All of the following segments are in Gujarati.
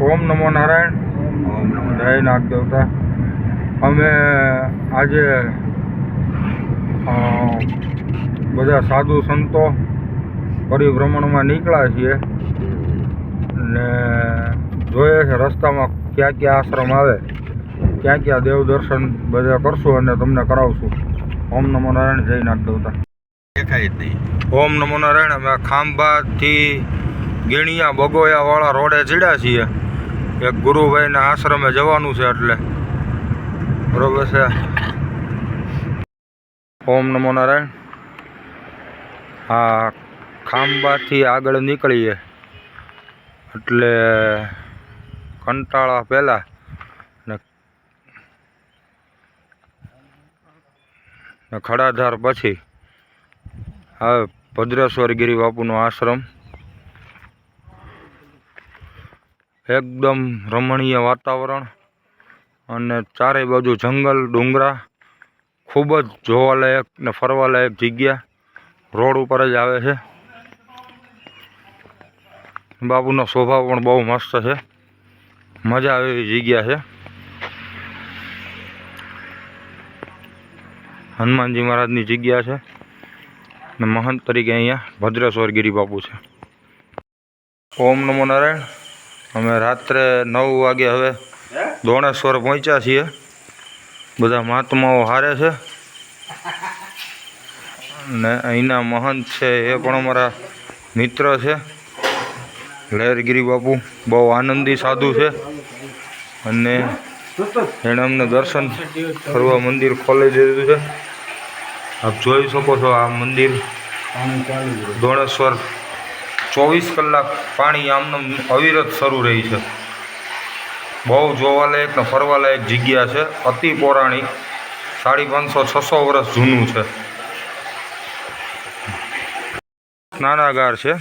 ઓમ નમો નારાયણ. ઓમ નમો જય નાગ દેવતા અમે આજે બધા સાધુ સંતો પરિભ્રમણમાં નીકળ્યા છીએ. ને જોઈએ છે રસ્તામાં ક્યાં ક્યાં આશ્રમ આવે. ક્યાં ક્યાં દેવ દર્શન બધા કરશું અને તમને કરાવશું. ઓમ નમો નારાયણ જય નાગ દેવતા દેખાય જ નહીં. ઓમ નમો નારાયણ અમે ખાંભાથી ગીણિયા બગોયાવાળા રોડે ચડ્યા છીએ. એક ગુરુભાઈના આશ્રમે જવાનું છે એટલે. બરોબર છે. ઓમ નમો નારાયણ. હા ખાંબાથી આગળ નીકળીએ. એટલે કંટાળા પહેલાં ને ખડાધાર પછી. હવે ભદ્રેશ્વર ગિરી બાપુનો આશ્રમ. એકદમ રમણીય વાતાવરણ અને ચારે બાજુ જંગલ, ડુંગરા, ખૂબ જ જોવાલાયક ને ફરવાલાયક જગ્યા. રોડ ઉપર જ આવે છે. બાપુનો સ્વભાવ પણ બહુ મસ્ત છે. મજા આવે એવી જગ્યા છે. હનુમાનજી મહારાજની જગ્યા છે. ને મહંત તરીકે અહીંયા ભદ્રેશ્વર ગિરી છે. ઓમ નમો નારાયણ. અમે રાત્રે નવ વાગે હવે દોણેશ્વર પહોંચ્યા છીએ. બધા મહાત્માઓ હારે છે. ને અહીંના મહંત છે એ પણ અમારા મિત્ર છે. લહેરગીરી બાપુ બહુ આનંદી સાધુ છે. અને એણે અમને દર્શન કરવા મંદિર ખોલી દીધું છે. આપ જોઈ શકો છો આ મંદિર દોણેશ્વર ચોવીસ કલાક પાણી આમનું અવિરત શરૂ રહી છે. બહુ જોવાલાયક ને ફરવાલાયક જગ્યા છે. અતિ પૌરાણિક. સાડી પાંચસો છસો વર્ષ જૂનું છે. સ્નાનાગાર છે.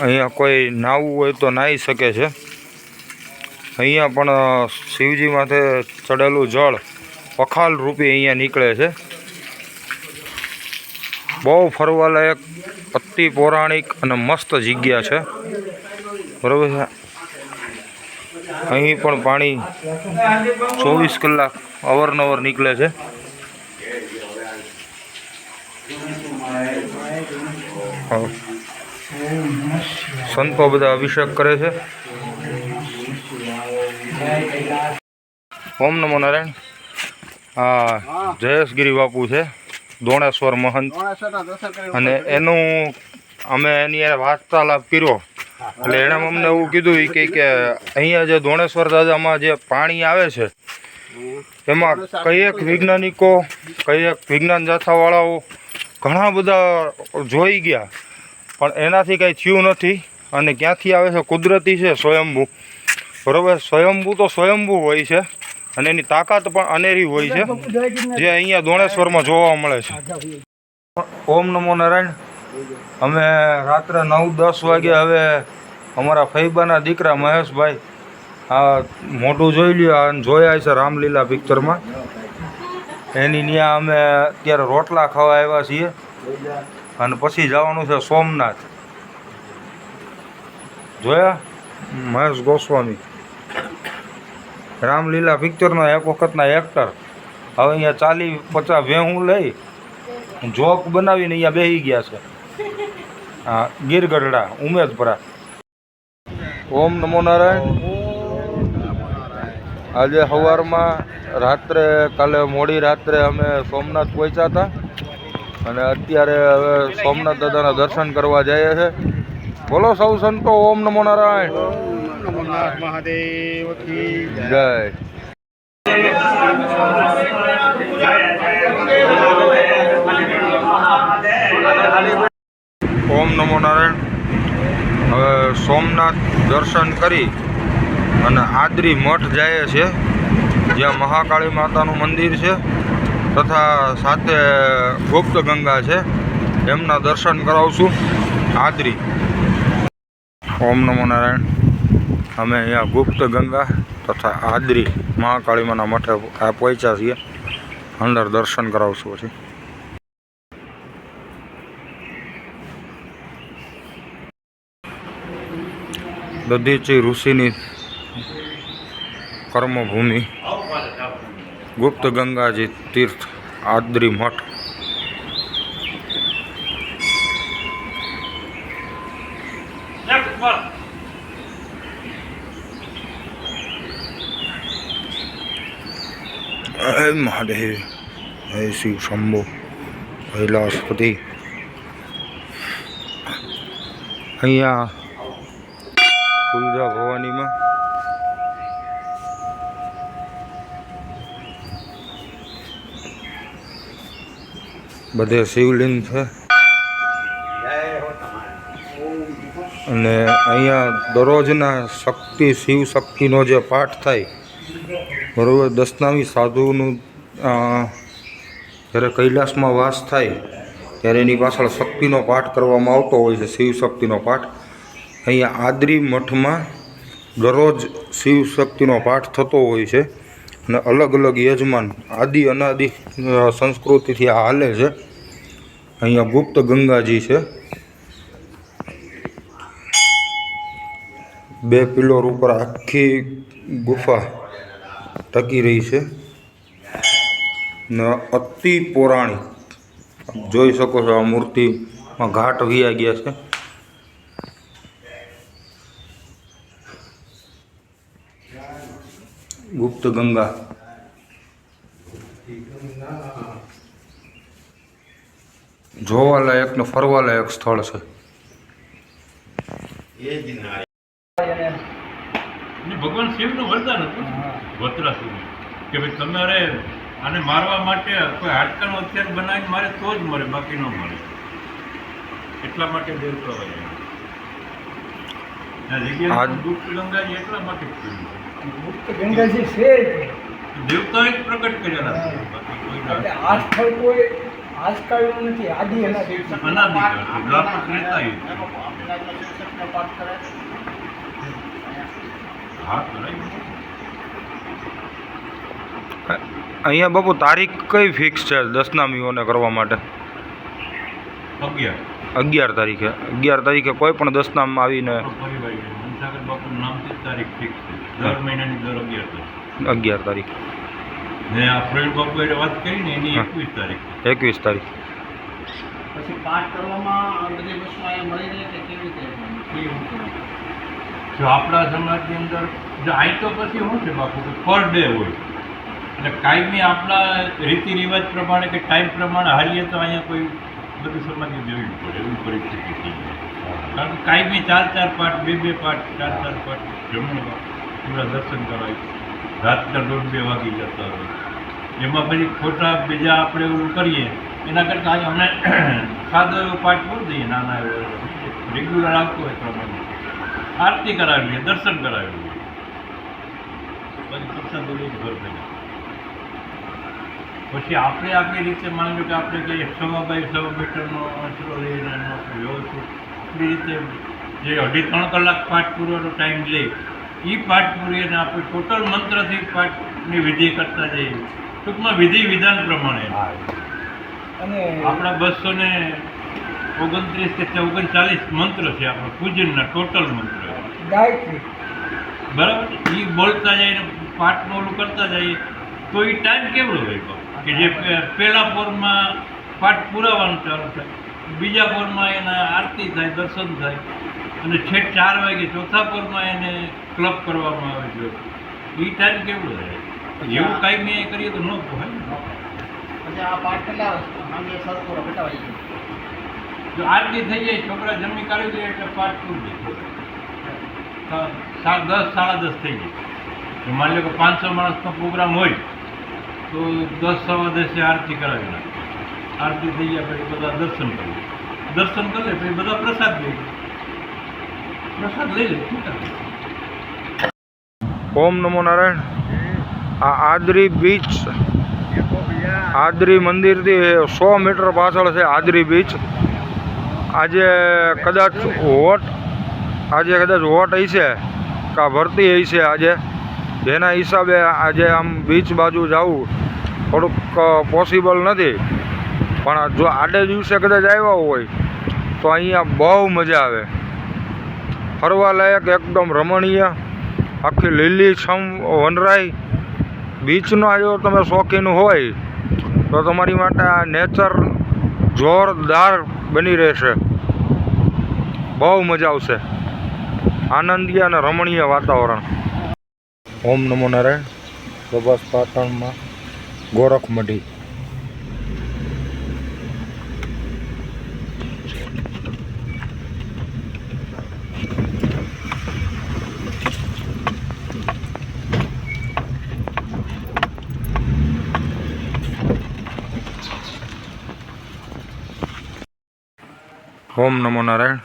અહીંયા કોઈ નાહવું હોય તો નાહી શકે છે. અહીંયા પણ શિવજી માથે ચડેલું જળ પખાલ રૂપે અહીંયા નીકળે છે. બહુ ફરવાલાયક, અતિ પૌરાણિક અને મસ્ત જગ્યા છે. બરાબર છે? અહીં પણ પાણી ચોવીસ કલાક અવારનવાર નીકળે છે. સંતો બધા અભિષેક કરે છે. ઓમ નમો નારાયણ. હા, જયેશગીરી બાપુ છે. દોણેશ્વર મહંત. અને એનું અમે એની વાર્તાલાપ કર્યો. એટલે એણે અમને એવું કીધું કે કે અહીંયા જે દોણેશ્વર દાદામાં જે પાણી આવે છે એમાં કઈ એક વૈજ્ઞાનિકો કઈ એક વિજ્ઞાન જાથાવાળાઓ ઘણા બધા જોઈ ગયા પણ એનાથી કંઈ થયું નથી અને ક્યાંથી આવે છે? કુદરતી છે સ્વયંભૂ. બરાબર? સ્વયંભૂ તો સ્વયંભૂ હોય છે. અને એની તાકાત પણ અનેરી હોય છે, જે અહીંયા દોણેશ્વરમાં જોવા મળે છે. ઓમ નમો નારાયણ. અમે રાત્રે નવ, દસ વાગે હવે અમારા ફૈબાના દીકરા મહેશભાઈ આ મોટું જોઈ લ્યો અને જોયા છે રામલીલા પિક્ચરમાં. એની ત્યાં અમે અત્યારે રોટલા ખાવા આવ્યા છીએ. અને પછી જવાનું છે સોમનાથ. જોયા? મહેશ ગોસ્વામી. રામલીલા પિક્ચરના એક વખતના એક્ટર હવે અહીંયા ચાલી પચાસ વેહું લઈ જોક બનાવીને અહીંયા બેસી ગયા છે. હા ગીરગઢડા ઉમેદપરા. ઓમ નમો નારાયણ. આજે સવારમાં રાત્રે, કાલે મોડી રાત્રે અમે સોમનાથ પહોંચ્યા હતા. અને અત્યારે હવે સોમનાથ દાદાના દર્શન કરવા જઈએ છે. બોલો સૌ સંતો, ઓમ નમો નારાયણ. સોમનાથ મહાદેવ કી જય. ઓમ નમો નારાયણ. હવે સોમનાથ દર્શન કરી અને આદરી મઠ જાય છે, જ્યાં મહાકાળી માતાનું મંદિર છે, તથા સાથે ગુપ્ત ગંગા છે. એમના દર્શન કરાવશું. આદરી. ઓમ નમો નારાયણ. અમે અહીંયા ગુપ્ત ગંગા તથા આદરી મહાકાળીમાના મઠે આ પહોંચ્યા છીએ. અંદર દર્શન કરાવશું પછી. દધીચી ઋષિની કર્મભૂમિ ગુપ્ત ગંગાજી તીર્થ આદરી મઠ હે મહાદેવ હે શિવ શંભો કૈલાસપતિ અહીંયા કુલજા ભવાનીમાં બધે શિવલિંગ છે અને અહીંયા દરરોજના શક્તિ શિવ શક્તિનો જે પાઠ થાય બરોબર, દસનામી સાધુનું જ્યારે કૈલાસમાં વાસ થાય, ત્યારે એની પાછળ શક્તિનો પાઠ કરવામાં આવતો હોય છે, શિવ શક્તિનો પાઠ. અહીંયા આદરી મઠમાં દરરોજ શિવ શક્તિનો પાઠ થતો હોય છે અને અલગ અલગ યજમાન, આદિ અનાદિ સંસ્કૃતિથી આ હાલે છે. અહીંયા ગુપ્ત ગંગાજી છે. બે પિલર ઉપર આખી ગુફા ટકી રહી છે. ને અતિ પૌરાણિક જોઈ શકો છો આ મૂર્તિમાં ઘાટ વિયા ગયા છે. ગુપ્ત ગંગા. જોવાલાયક ને ફરવાલાયક સ્થળ છે. ભગવાન શિવનું વરદાન હતું. વત્રાસુરનું કે ભાઈ તમારે આને મારવા માટે કોઈ હાડકાનું અત્યાર બનાવીને મારે તો જ મરે બાકી ન મળે એટલા માટે દેવતા હોય આ જગ્યાએ ગુપ્ત ગંગાજી એટલા માટે જ ગંગાજી છે જ. દેવતાએ પ્રગટ કરેલા કોઈ આ સ્થળ કોઈ આજકાલનું નથી આદિ અનાદિ અનાદિકાળથી, અહીંયા બાપુ તારીખ કઈ ફિક્સ છે? દસનામીઓને કરવા માટે? અગિયાર. અગિયાર તારીખે. અગિયાર તારીખે કોઈ પણ દસનામ આવીને અગિયાર તારીખ. ને આ પ્રવીણ બાપુ એ વાત કરી ને એની એકવીસ તારીખ. એકવીસ તારીખ. પછી પાઠ કરવામાં બધી વસ્તુ મળી રહે કે કેવી રીતે? જો આપણા સમાજની અંદર, જો અહીં તો પછી શું છે બાપુ, કે પર ડે હોય. એટલે કાયમી આપણા રીતિ રિવાજ પ્રમાણે કે ટાઈમ પ્રમાણે હાલીએ તો અહીંયા કોઈ બધું સમાજને જોવી પડે, એવી પરિસ્થિતિ થઈ જાય. કારણ કે કાયમી ચાર ચાર પાઠ બે બે પાઠ ચાર ચાર પાઠ જમણવા પૂરા દર્શન કરાય. રાતના દોઢ બે વાગી જતા હોય. એમાં પછી ખોટા બીજા આપણે એવું કરીએ, એના કરતાં અમે સાદો એવો પાઠ બોલી દઈએ, નાના એવો. રેગ્યુલર આવતો હોય પ્રમાણે. આરતી કરાવી દર્શન કરાવ્યું પછી પ્રસાદ લઈને ઘર પછી આપણે આપણી રીતે માનજો કે આપણે કે સવા બાય સવા મીટરનો આંચરો લઈને વ્યવસ્થિત આપણી રીતે જે અઢી ત્રણ કલાક પાઠ પૂરવાનો ટાઈમ લે એ પાઠ પૂરીને આપણે ટોટલ મંત્રથી પાઠની વિધિ કરતા જઈએ. ટૂંકમાં વિધિ વિધાન પ્રમાણે. અને આપણા બસો ને ઓગણત્રીસ કે ઓગણચાલીસ મંત્ર છે આપણા પૂજનના ટોટલ મંત્ર બરાબર? એ બોલતા જઈને પાઠનું ઓલું કરતા જઈએ તો એ ટાઈમ કેવડો હોય કે જે પહેલા પોરમાં પાઠ પુરાવાનું ચાલુ થાય બીજા પોરમાં એના આરતી થાય દર્શન થાય અને છેક ચાર વાગે ચોથા પોરમાં એને ક્લબ કરવામાં આવે છે. એ ટાઈમ કેવડો રહે એવું કાંઈ મેં કરીએ તો ન હોય ને. પછી આ પાઠ કેટલા જો આરતી થઈ જાય છોકરા જમી કાઢી દે એટલે પાઠ પૂરી જાય સાત દસ સાડા દસ થઈ જાય. માની લો કે પાંચસો માણસનો પ્રોગ્રામ હોય તો દસ સવા દસે આરતી કરાવી નાખે. આરતી થઈ ગયા પછી બધા દર્શન કરે દર્શન કરે પછી બધા પ્રસાદ લઈ પ્રસાદ લઈ લે ઓમ નમો નારાયણ. આ આદરી બીચ આદરી મંદિરથી સો મીટર પાછળ છે આદરી બીચ. આજે કદાચ વોટ આજે કદાચ વોટ હશે કાં ભરતી હશે આજે. જેના હિસાબે આજે આમ બીચ બાજુ જવું થોડુંક પોસિબલ નથી. પણ જો આડે દિવસે કદાચ આવ્યા હોય, તો અહીંયા બહુ મજા આવે. ફરવા લાયક એકદમ રમણીય, આખી લીલી છમ વનરાઈ બીચનો જો તમે શોખીન હોય, તો તમારી માટે આ નેચર જોરદાર બની રહેશે. બહુ મજા આવશે. આનંદીય અને રમણીય વાતાવરણ. ઓમ નમો નારાયણ. પ્રભાસ પાટણમાં ગોરખમઢી. ઓમ નમો નારાયણ.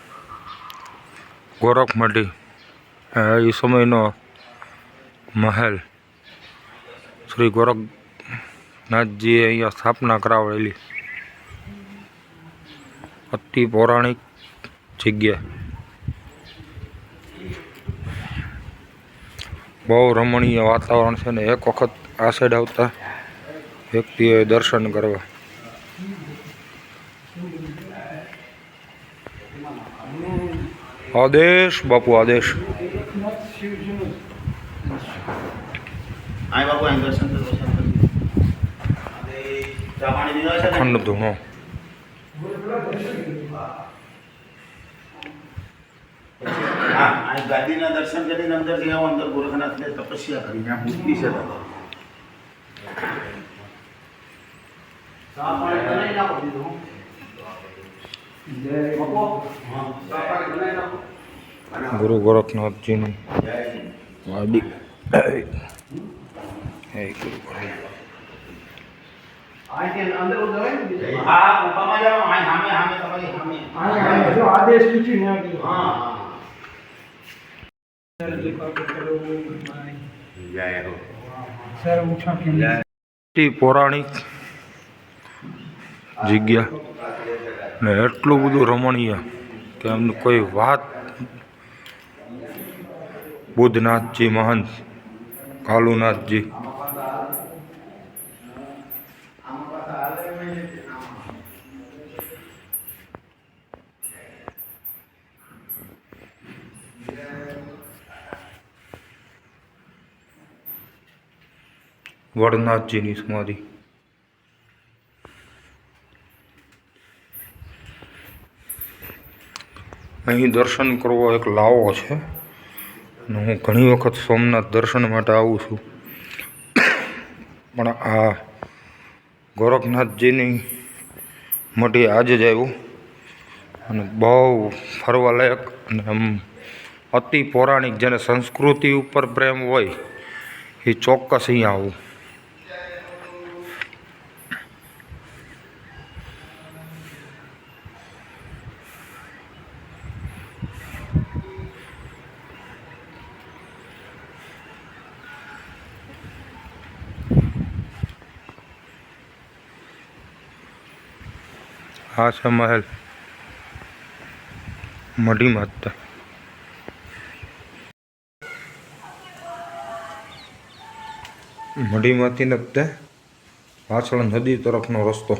ગોરખમઢી. એ સમયનો મહેલ. શ્રી ગોરખનાથજીએ અહીંયા સ્થાપના કરાવેલી. અતિ પૌરાણિક જગ્યા. બહુ રમણીય વાતાવરણ છે ને એક વખત આ સાઈડ આવતા વ્યક્તિએ દર્શન કરવા આદેશ બાપુ આદેશ આય બાપુ અહીં દર્શન કરો દર્શન કરો અને ચા પાણી પીવા બાપુ આદેશ. અખંડ ધૂણો ગાદીના દર્શન કરીને અંદર આવો અંદર ગોરખનાથને તપસ્યા કરીને આ મૂર્તિ છે ચા પાણી બનાવી નાખો બીજું હું. બાપુ, હા, ચા પાણી બનાવી નાખો. ગુરુ ગોરખનાથજીનું. વાડી હે ગુરુ આદેશ પૂછી પૌરાણિક જગ્યા. ને એટલું બધું રમણીય કે એમની કોઈ વાત બુદ્ધનાથજી મહંત કાલુનાથજી. વડનાથજીની સમાધિ. અહીં દર્શન કરવો એક લાવો છે. અને હું ઘણી વખત સોમનાથ દર્શન માટે આવું છું. પણ આ ગોરખનાથજીની મઢી આજે જ આવ્યું. અને બહુ ફરવાલાયક અને આમ અતિ પૌરાણિક જેને સંસ્કૃતિ ઉપર પ્રેમ હોય, એ ચોક્કસ અહીંયા આવું. હા છે મહેલ. મઢી માતા. મઢીમાંથી ને તે પાછળ નદી તરફનો રસ્તો.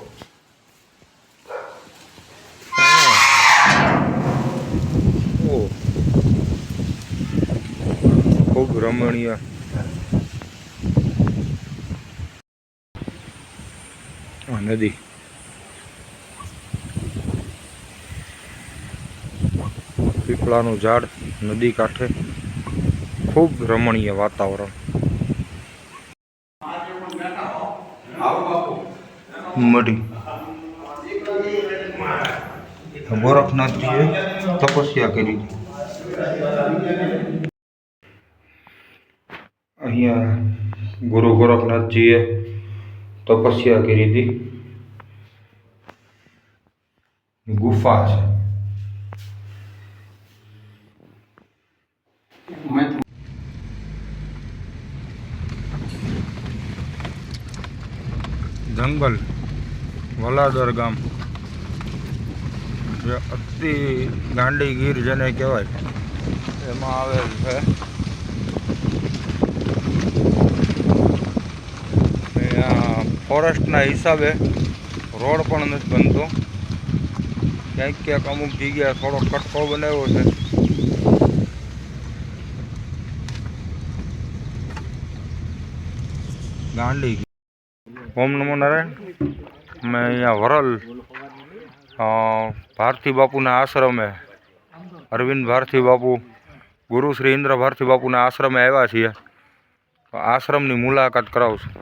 ખૂબ રમણીય. આ નદી. પીપળાનું ઝાડ નદી કાંઠે. ખૂબ રમણીય વાતાવરણ. મઢી ગોરખનાથજીએ તપસ્યા કરી. અહીંયા ગુરુ ગોરખનાથજીએ તપસ્યા કરી હતી. ગુફા છે. જંગલ, વલાદર ગામ. જે અતિ ગાંડી ગીર જેને કહેવાય. એમાં આવેલ છે. અહીંયા ફોરેસ્ટના હિસાબે રોડ પણ નથી બનતો. ક્યાંક ક્યાંક અમુક જગ્યાએ થોડો કટકો બનાવ્યો છે. ગાંડી ઓમ નમો નારાયણ અમે અહીંયા વરલ અ, ભારતી બાપુના આશ્રમે અરવિંદ ભારતી બાપુ ગુરુ શ્રી ઇન્દ્ર ભારતી બાપુના આશ્રમે આવ્યા છીએ આશ્રમની મુલાકાત કરાવું છું